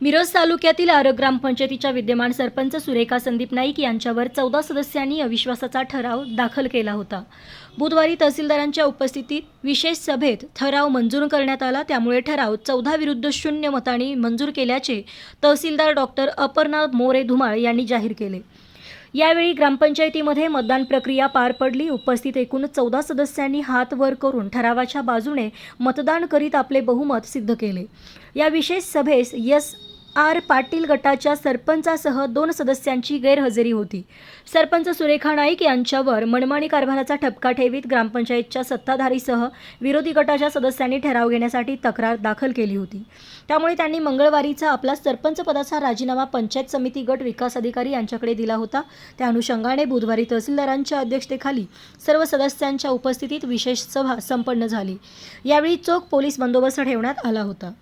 मिरज तालुक्यातील आर ग्रामपंचायतीच्या विद्यमान सरपंच सुरेखा संदीप नाईक यांच्यावर चौदा सदस्यांनी अविश्वासाचा ठराव दाखल केला होता. बुधवारी तहसीलदारांच्या उपस्थितीत विशेष सभेत ठराव मंजूर करण्यात आला. त्यामुळे ठराव चौदा विरुद्ध शून्य मतांनी मंजूर केल्याचे तहसीलदार डॉक्टर अपर्णा मोरे धुमाळ यांनी जाहीर केले. यावेळी ग्रामपंचायतीमध्ये मतदान प्रक्रिया पार पडली. उपस्थित एकूण चौदा सदस्यांनी हात वर करून ठरावाच्या बाजूने मतदान करीत आपले बहुमत सिद्ध केले. या विशेष सभेस यस आर. पाटील गटाच्या सरपंचासह दोन सदस्यांची गैरहजेरी होती. सरपंच सुरेखा नाईक यांच्यावर मनमानी कारभाराचा ठपका ठेवीत ग्रामपंचायतच्या सत्ताधारीसह विरोधी गटाच्या सदस्यांनी ठराव घेण्यासाठी तक्रार दाखल केली होती. त्यामुळे त्यांनी मंगळवारीचा आपला सरपंच पदाचा राजीनामा पंचायत समिती गट विकास अधिकारी यांच्याकडे दिला होता. त्या अनुषंगाने बुधवारी तहसीलदारांच्या अध्यक्षतेखाली सर्व सदस्यांच्या उपस्थितीत विशेष सभा संपन्न झाली. यावेळी चोख पोलीस बंदोबस्त ठेवण्यात आला होता.